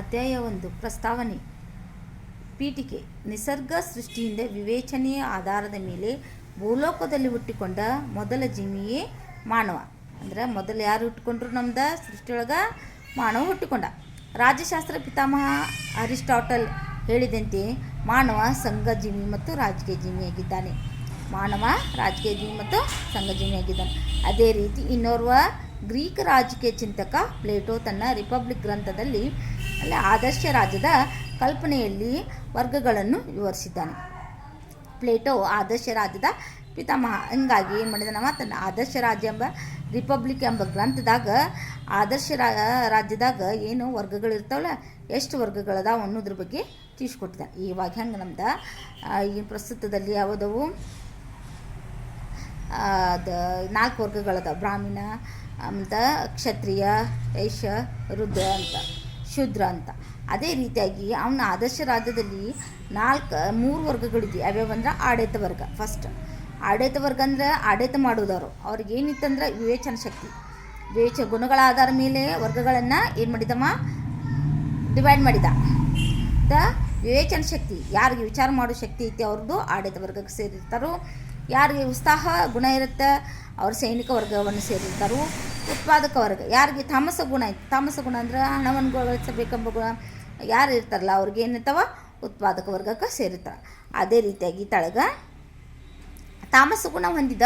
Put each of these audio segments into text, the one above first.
ಅಧ್ಯಾಯ ಒಂದು ಪ್ರಸ್ತಾವನೆ. ಪೀಠಿಕೆ, ನಿಸರ್ಗ ಸೃಷ್ಟಿಯಿಂದ ವಿವೇಚನೆಯ ಆಧಾರದ ಮೇಲೆ ಭೂಲೋಕದಲ್ಲಿ ಹುಟ್ಟಿಕೊಂಡ ಮೊದಲ ಜೀವಿಯೇ ಮಾನವ. ಅಂದ್ರೆ ಮೊದಲು ಯಾರು ಹುಟ್ಟಿಕೊಂಡ್ರು ನಮ್ದು? ಸೃಷ್ಟಿಯೊಳಗೆ ಮಾನವ ಹುಟ್ಟಿಕೊಂಡ. ರಾಜ್ಯಶಾಸ್ತ್ರ ಪಿತಾಮಹ ಅರಿಸ್ಟಾಟಲ್ ಹೇಳಿದಂತೆ ಮಾನವ ಸಂಘಜೀವಿ ಮತ್ತು ರಾಜಕೀಯ ಜೀವಿಯಾಗಿದ್ದಾನೆ ಮಾನವ, ರಾಜಕೀಯ ಜೀವಿ ಮತ್ತು ಸಂಘಜೀವಿಯಾಗಿದ್ದಾನೆ ಅದೇ ರೀತಿ ಇನ್ನೋರ್ವ ಗ್ರೀಕ್ ರಾಜಕೀಯ ಚಿಂತಕ ಪ್ಲೇಟೋ ತನ್ನ ರಿಪಬ್ಲಿಕ್ ಗ್ರಂಥದಲ್ಲಿ ಅಲ್ಲಿ, ಆದರ್ಶ ರಾಜ್ಯದ ಕಲ್ಪನೆಯಲ್ಲಿ ವರ್ಗಗಳನ್ನು ವಿವರಿಸಿದ್ದಾನೆ. ಪ್ಲೇಟೋ ಆದರ್ಶ ರಾಜ್ಯದ ಪಿತಾಮಹ. ಹಂಗಾಗಿ ಏನು ಮಾಡಿದಾನವ ತನ್ನ ಆದರ್ಶ ರಾಜ್ಯ ಎಂಬ ರಿಪಬ್ಲಿಕ್ ಎಂಬ ಗ್ರಂಥದಾಗ ಆದರ್ಶ ರಾಜ್ಯದಾಗ ಏನು ವರ್ಗಗಳು ಇರ್ತಾವಲ್ಲ, ಎಷ್ಟು ವರ್ಗಗಳದಾವ ಅನ್ನೋದ್ರ ಬಗ್ಗೆ ತಿಳಿಸ್ಕೊಟ್ಟಿದ್ದಾನೆ. ಇವಾಗ ಹೆಂಗೆ ನಮ್ದು ಈ ಪ್ರಸ್ತುತದಲ್ಲಿ ಯಾವುದವು? ದ, ನಾಲ್ಕು ವರ್ಗಗಳದ ಬ್ರಾಹ್ಮಣ ಅಂತ ಕ್ಷತ್ರಿಯ, ಯಶ ರುದ್ರ ಅಂತ. ಶೂದ್ರ ಅಂತ. ಅದೇ ರೀತಿಯಾಗಿ ಅವನ ಆದರ್ಶ ರಾಜ್ಯದಲ್ಲಿ ನಾಲ್ಕು, ಮೂರು ವರ್ಗಗಳಿದೆ ಯಾವ್ಯಾವಂದ್ರೆ ಆಡಳಿತ ವರ್ಗ. ಫಸ್ಟ್ ಆಡಳಿತ ವರ್ಗ ಅಂದ್ರೆ ಆಡಳಿತ ಮಾಡೋದವರು. ಅವ್ರಿಗೆ ಏನಿತ್ತಂದ್ರೆ ವಿವೇಚನ ಶಕ್ತಿ. ವಿವೇಚ ಗುಣಗಳ ಆಧಾರ ಮೇಲೆ ವರ್ಗಗಳನ್ನು ಏನು ಮಾಡಿದಮ್ಮ ಡಿವೈಡ್ ಮಾಡಿದ. ದ ವಿವೇಚನ ಶಕ್ತಿ. ಯಾರಿಗೆ ವಿಚಾರ ಮಾಡೋ ಶಕ್ತಿ ಐತಿ ಅವ್ರದ್ದು ಆಡಳಿತ ವರ್ಗಕ್ಕೆ ಸೇರಿರ್ತಾರೋ. ಯಾರಿಗೆ ಉತ್ಸಾಹ, ಗುಣ ಇರುತ್ತೆ ಅವ್ರ ಸೈನಿಕ ವರ್ಗವನ್ನು ಸೇರಿರ್ತಾರೋ. ಉತ್ಪಾದಕ ವರ್ಗ. ಯಾರಿಗೆ ತಾಮಸ ಗುಣ ಐತಿ ತಾಮಸ ಗುಣ ಅಂದ್ರೆ ಹಣವನ್ನು ಗಳಿಸಬೇಕೆಂಬ ಗುಣ ಯಾರು ಇರ್ತಾರಲ್ಲ, ಅವ್ರಿಗೆ ಏನಿರ್ತಾವ? ಉತ್ಪಾದಕ ವರ್ಗಕ್ಕೆ ಸೇರಿರ್ತಾರೆ. ಅದೇ ರೀತಿಯಾಗಿ ತಳಗ ತಾಮಸ ಗುಣ ಹೊಂದಿದ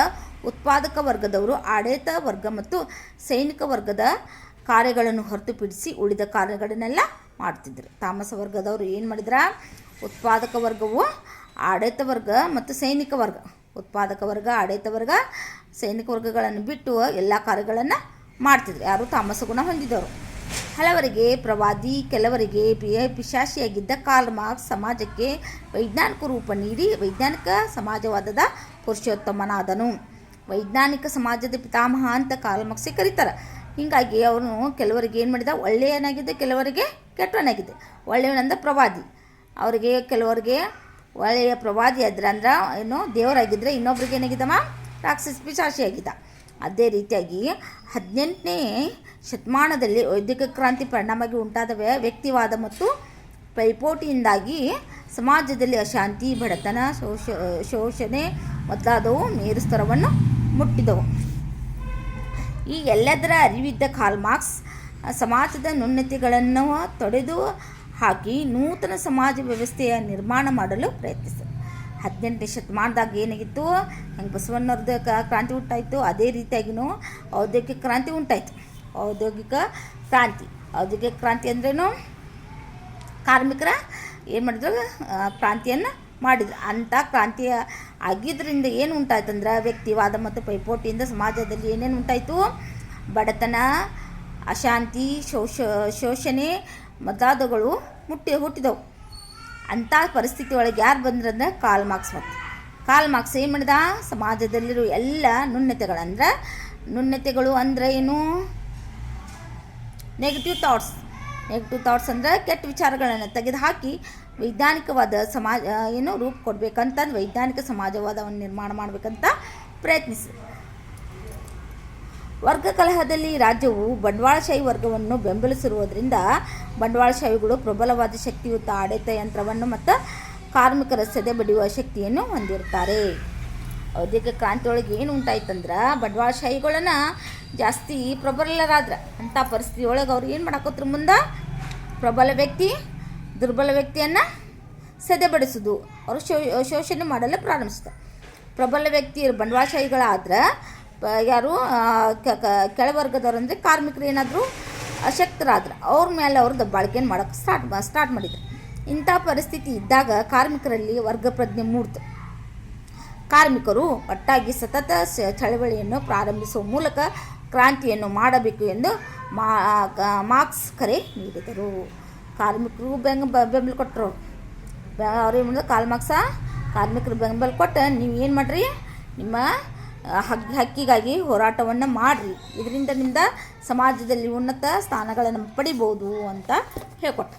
ಉತ್ಪಾದಕ ವರ್ಗದವರು ಆಡಳಿತ ವರ್ಗ ಮತ್ತು ಸೈನಿಕ ವರ್ಗದ ಕಾರ್ಯಗಳನ್ನು ಹೊರತುಪಡಿಸಿ ಉಳಿದ ಕಾರ್ಯಗಳನ್ನೆಲ್ಲ ಮಾಡ್ತಿದ್ರು. ತಾಮಸ ವರ್ಗದವರು ಏನು ಮಾಡಿದ್ರ? ಉತ್ಪಾದಕ ವರ್ಗವು ಆಡಳಿತ ವರ್ಗ ಮತ್ತು ಸೈನಿಕ ವರ್ಗ. ಉತ್ಪಾದಕ ವರ್ಗ, ಆಡಳಿತ ವರ್ಗ, ಸೈನಿಕ ವರ್ಗಗಳನ್ನು ಬಿಟ್ಟು ಎಲ್ಲ ಕಾರ್ಯಗಳನ್ನು ಮಾಡ್ತಿದ್ರು. ಯಾರು? ತಾಮಸ ಗುಣ ಹೊಂದಿದವರು. ಹಲವರಿಗೆ ಪ್ರವಾದಿ, ಕೆಲವರಿಗೆ ಪಿಯ ಪಿಶಾಶಿಯಾಗಿದ್ದ ಕಾರ್ಲ್ ಮಾರ್ಕ್ಸ್ ಸಮಾಜಕ್ಕೆ ವೈಜ್ಞಾನಿಕ ರೂಪ ನೀಡಿ ವೈಜ್ಞಾನಿಕ ಸಮಾಜವಾದದ ಪುರುಷೋತ್ತಮನಾದನು. ವೈಜ್ಞಾನಿಕ ಸಮಾಜದ ಪಿತಾಮಹ ಅಂತ ಕಾರ್ಲ್ ಮಾರ್ಕ್ಸೇ ಕರೀತಾರೆ. ಹೀಗಾಗಿ ಅವನು ಕೆಲವರಿಗೆ ಏನು ಮಾಡಿದ? ಒಳ್ಳೆಯವನಾಗಿದ್ದ ಕೆಲವರಿಗೆ ಕೆಟ್ಟವನಾಗಿದ್ದ. ಒಳ್ಳೆಯವನಂದ ಪ್ರವಾದಿ. ಅವರಿಗೆ, ಕೆಲವರಿಗೆ ಒಳ್ಳೆಯ ಪ್ರವಾದಿ ಆದ್ರ ಅಂದ್ರೆ ಏನು ದೇವರಾಗಿದ್ದರೆ ಇನ್ನೊಬ್ರಿಗೆ ಏನಾಗಿದ್ದಮ್ಮ ರಾಕ್ಷಸ ಪಿಶಾಚಿಯಾಗಿದ್ದ. ಅದೇ ರೀತಿಯಾಗಿ ಹದಿನೆಂಟನೇ ಶತಮಾನದಲ್ಲಿ ವೈದಿಕ ಕ್ರಾಂತಿ ಪರಿಣಾಮವಾಗಿ ಉಂಟಾದ ವ್ಯ- ವ್ಯಕ್ತಿವಾದ ಮತ್ತು ಪೈಪೋಟಿಯಿಂದಾಗಿ ಸಮಾಜದಲ್ಲಿ ಅಶಾಂತಿ ಬಡತನ ಶೋಷ ಶೋಷಣೆ ಮೊದಲಾದವು ಮೇರುಸ್ತರವನ್ನು ಮುಟ್ಟಿದವು. ಈ ಎಲ್ಲದರ ಅರಿವಿದ್ದ ಕಾಲ್ಮಾರ್ಕ್ಸ್ ಆ, ಸಮಾಜದ ನ್ಯೂನತೆಗಳನ್ನು ತೊಡೆದು ಹಾಕಿ ನೂತನ ಸಮಾಜ ವ್ಯವಸ್ಥೆಯ ನಿರ್ಮಾಣ ಮಾಡಲು ಪ್ರಯತ್ನಿಸಿದರು ಹದಿನೆಂಟನೇ ಶತಮಾನದಾಗ ಏನಾಗಿತ್ತು? ಹೆಂಗೆ ಬಸವಣ್ಣವ್ರದ್ದು ಕ್ರಾಂತಿ ಉಂಟಾಯಿತು ಅದೇ ರೀತಿಯಾಗಿನೂ ಔದ್ಯೋಗಿಕ ಕ್ರಾಂತಿ ಉಂಟಾಯಿತು. ಔದ್ಯೋಗಿಕ ಕ್ರಾಂತಿ. ಔದ್ಯೋಗಿಕ ಕ್ರಾಂತಿ ಅಂದ್ರೇನು? ಕಾರ್ಮಿಕರ ಏನು ಮಾಡಿದ್ರು? ಕ್ರಾಂತಿಯನ್ನು ಮಾಡಿದ್ರು. ಅಂಥ ಕ್ರಾಂತಿಯ ಆಗಿದ್ದರಿಂದ ಏನು ಉಂಟಾಯ್ತಂದ್ರೆ ವ್ಯಕ್ತಿವಾದ ಮತ್ತು ಪೈಪೋಟಿಯಿಂದ ಸಮಾಜದಲ್ಲಿ ಏನೇನು ಉಂಟಾಯಿತು? ಬಡತನ, ಅಶಾಂತಿ, ಶೋಷ, ಶೋಷಣೆ ಮೊದಲಾದವುಗಳು ಮುಟ್ಟಿ ಹುಟ್ಟಿದವು. ಅಂಥ ಪರಿಸ್ಥಿತಿ ಒಳಗೆ ಯಾರು ಬಂದ್ರಂದ್ರೆ ಕಾಲ್ ಮಾರ್ಕ್ಸ್ ಮತ್ತು. ಕಾಲ್ ಮಾರ್ಕ್ಸ್ ಏನು ಮಾಡಿದ? ಸಮಾಜದಲ್ಲಿರೋ ಎಲ್ಲ ನ್ಯೂನ್ಯತೆಗಳಂದ್ರೆ ನ್ಯೂನ್ಯತೆಗಳು ಅಂದರೆ ಏನು? ನೆಗೆಟಿವ್ ಥಾಟ್ಸ್ ನೆಗೆಟಿವ್ ಥಾಟ್ಸ್ ಅಂದರೆ ಕೆಟ್ಟ ವಿಚಾರಗಳನ್ನು ತೆಗೆದುಹಾಕಿ ವೈಜ್ಞಾನಿಕವಾದ ಸಮಾಜ ಏನು ರೂಪ ಕೊಡಬೇಕಂತಂದು ವೈಜ್ಞಾನಿಕ ಸಮಾಜವಾದವನ್ನು ನಿರ್ಮಾಣ ಮಾಡಬೇಕಂತ ಪ್ರಯತ್ನಿಸಿ. ವರ್ಗ ಕಲಹದಲ್ಲಿ ರಾಜ್ಯವು ಬಂಡವಾಳಶಾಹಿ ವರ್ಗವನ್ನು ಬೆಂಬಲಿಸಿರುವುದರಿಂದ ಬಂಡವಾಳಶಾಹಿಗಳು ಪ್ರಬಲವಾದ ಶಕ್ತಿಯುತ ಆಡಳಿತ ಯಂತ್ರವನ್ನು ಮತ್ತು ಕಾರ್ಮಿಕರ ಸೆದೆ ಬಡಿಯುವ ಶಕ್ತಿಯನ್ನು ಹೊಂದಿರ್ತಾರೆ ಔದ್ಯೋಗಿಕ ಕ್ರಾಂತಿಯೊಳಗೆ ಏನು ಉಂಟಾಯ್ತಂದ್ರೆ, ಬಂಡವಾಳಶಾಹಿಗಳನ್ನ ಜಾಸ್ತಿ ಪ್ರಬಲರಾದ್ರ ಅಂಥ ಪರಿಸ್ಥಿತಿಯೊಳಗೆ ಅವ್ರು ಏನು ಮಾಡಾಕೋತ್ರ ಮುಂದೆ? ಪ್ರಬಲ ವ್ಯಕ್ತಿ, ದುರ್ಬಲ ವ್ಯಕ್ತಿಯನ್ನು ಸದೆಬಡಿಸೋದು ಅವರು ಶೋ, ಶೋಷಣೆ ಮಾಡಲು ಪ್ರಾರಂಭಿಸ್ತಾರೆ ಪ್ರಬಲ ವ್ಯಕ್ತಿ ಬಂಡವಾಳಶಾಹಿಗಳಾದ್ರೆ ಯಾರು ಕೆಳವರ್ಗದವ್ರು ಅಂದರೆ ಕಾರ್ಮಿಕರು ಏನಾದರೂ ಅಶಕ್ತರಾದ್ರೆ ಅವ್ರ ಮೇಲೆ ಅವ್ರು ದಬ್ಬಾಳಿಕೆಯನ್ನು ಮಾಡೋಕ್ಕೆ ಸ್ಟಾರ್ಟ್ ಸ್ಟಾರ್ಟ್ ಮಾಡಿದ್ರು. ಇಂಥ ಪರಿಸ್ಥಿತಿ ಇದ್ದಾಗ ಕಾರ್ಮಿಕರಲ್ಲಿ ವರ್ಗ ಪ್ರಜ್ಞೆ ಮೂಡ್ತು. ಕಾರ್ಮಿಕರು ಒಟ್ಟಾಗಿ ಸತತ ಚಳವಳಿಯನ್ನು ಪ್ರಾರಂಭಿಸುವ ಮೂಲಕ ಕ್ರಾಂತಿಯನ್ನು ಮಾಡಬೇಕು ಎಂದು ಮಾರ್ಕ್ಸ್ ಕರೆ ನೀಡಿದರು. ಕಾರ್ಮಿಕರು ಬೆಂಗ ಬೆಂಬಲ ಕೊಟ್ಟರು ಅವ್ರು ಏನು ಮಾಡಿದ್ರು ಕಾಲ್ ಮಾರ್ಕ್ಸ? ಕಾರ್ಮಿಕರು ಬೆಂಬಲ ಕೊಟ್ಟು ನೀವು ಏನು ಮಾಡಿರಿ? ನಿಮ್ಮ ಹಕ್ಕಿಗಾಗಿ ಹೋರಾಟವನ್ನು ಮಾಡಿರಿ. ಇದರಿಂದ ನಿಮ್ದ ಸಮಾಜದಲ್ಲಿ ಉನ್ನತ ಸ್ಥಾನಗಳನ್ನು ಪಡಿಬೋದು ಅಂತ ಹೇಳ್ಕೊಟ್ಟ.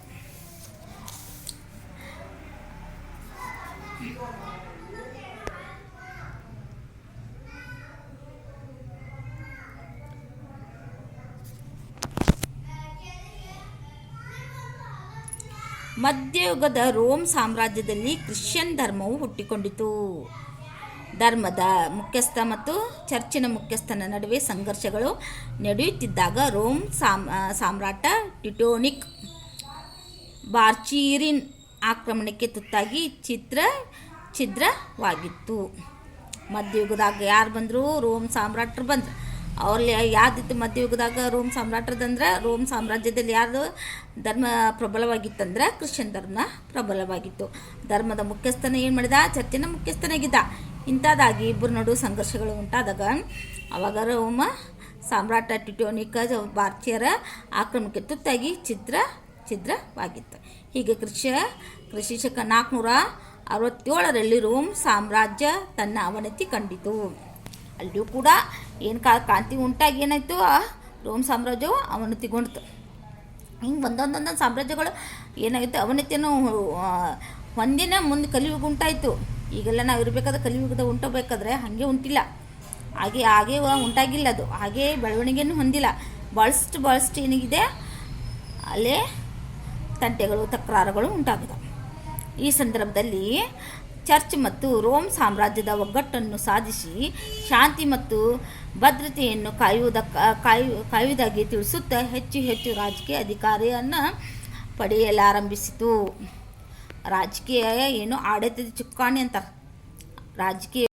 ಮಧ್ಯಯುಗದ ರೋಮ್ ಸಾಮ್ರಾಜ್ಯದಲ್ಲಿ ಕ್ರಿಶ್ಚಿಯನ್ ಧರ್ಮವು ಹುಟ್ಟಿಕೊಂಡಿತು. ಧರ್ಮದ ಮುಖ್ಯಸ್ಥ ಮತ್ತು ಚರ್ಚಿನ ಮುಖ್ಯಸ್ಥನ ನಡುವೆ ಸಂಘರ್ಷಗಳು ನಡೆಯುತ್ತಿದ್ದಾಗ ರೋಮ್ ಸಾಮ್ ಸಾಮ್ರಾಟ ಟಿಟೋನಿಕ್ ಬಾರ್ಚೀರಿನ್ ಆಕ್ರಮಣಕ್ಕೆ ತುತ್ತಾಗಿ ಚಿತ್ರ, ಛಿದ್ರವಾಗಿತ್ತು. ಮಧ್ಯಯುಗದಾಗ ಯಾರು ಬಂದರು? ರೋಮ್ ಸಾಮ್ರಾಟರು ಬಂದರು. ಅವ್ರಲ್ಲಿ ಯಾವ್ದಿತ್ತು ಮಧ್ಯಯುಗದಾಗ ರೋಮ್ ಸಾಮ್ರಾಟರದಂದ್ರೆ ರೋಮ್ ಸಾಮ್ರಾಜ್ಯದಲ್ಲಿ ಯಾರು ಧರ್ಮ ಪ್ರಬಲವಾಗಿತ್ತಂದ್ರೆ ಕ್ರಿಶ್ಚಿಯನ್ ಧರ್ಮ ಪ್ರಬಲವಾಗಿತ್ತು. ಧರ್ಮದ ಮುಖ್ಯಸ್ಥನ ಏನು ಮಾಡಿದ? ಚರ್ಚಿನ ಮುಖ್ಯಸ್ಥನಾಗಿದ್ದ. ಇಂಥದ್ದಾಗಿ ಇಬ್ಬರ ನಡು ಸಂಘರ್ಷಗಳು ಉಂಟಾದಾಗ ಅವಾಗ ರೋಮ ಸಾಮ್ರಾಟ ಟಿಟೋನಿಕ ಭಾರತೀಯರ ಆಕ್ರಮಣಕ್ಕೆ ತುತ್ತಾಗಿ ಚಿತ್ರ ಛಿದ್ರವಾಗಿತ್ತು. ಹೀಗೆ ಕೃಷಿ ಕೃಷಿ ಶಕ ನಾಲ್ಕುನೂರ ಅರವತ್ತೇಳರಲ್ಲಿ ರೋಮ್ ಸಾಮ್ರಾಜ್ಯ ತನ್ನ ಅವನತಿ ಕಂಡಿತು. ಅಲ್ಲಿಯೂ ಕೂಡ ಏನು ಕಾ, ಕ್ರಾಂತಿ ಉಂಟಾಗಿ ಏನಾಯಿತು? ರೋಮ್ ಸಾಮ್ರಾಜ್ಯವು ಅವನತಿಗೊಂಡಿತು ಹಿಂಗೆ ಒಂದೊಂದೊಂದೊಂದು ಸಾಮ್ರಾಜ್ಯಗಳು ಏನಾಗಿತ್ತು ಅವನತಿಯನ್ನು ಒಂದಿನ ಮುಂದೆ ಕಲಿಯುಗ ಉಂಟಾಯಿತು. ಈಗೆಲ್ಲ ನಾವು ಇರಬೇಕಾದ್ರೆ ಕಲಿಯುಗದ ಉಂಟಬೇಕಾದ್ರೆ ಹಾಗೆ ಉಂಟಿಲ್ಲ. ಹಾಗೆ ಹಾಗೆ ಉಂಟಾಗಿಲ್ಲ ಅದು. ಹಾಗೆ ಬೆಳವಣಿಗೆಯನ್ನು ಹೊಂದಿಲ್ಲ. ಭಾಳಷ್ಟು ಭಾಳಷ್ಟು ಏನಿದೆ ಅಲ್ಲೇ ತಂಟೆಗಳು, ತಕರಾರುಗಳು ಉಂಟಾಗಿದೆ. ಈ ಸಂದರ್ಭದಲ್ಲಿ ಚರ್ಚ್ ಮತ್ತು ರೋಮ್ ಸಾಮ್ರಾಜ್ಯದ ಒಗ್ಗಟ್ಟನ್ನು ಸಾಧಿಸಿ ಶಾಂತಿ ಮತ್ತು ಭದ್ರತೆಯನ್ನು ಕಾಯುವುದಕ್ಕ ಕಾಯು, ಕಾಯುವುದಾಗಿ ತಿಳಿಸುತ್ತಾ ಹೆಚ್ಚು ಹೆಚ್ಚು ರಾಜಕೀಯ ಅಧಿಕಾರಿಯನ್ನು ಪಡೆಯಲಾರಂಭಿಸಿತು. ರಾಜಕೀಯ ಏನು ಆಡಳಿತದ ಚುಕ್ಕಾಣಿ ಅಂತಾರೆ. ರಾಜಕೀಯ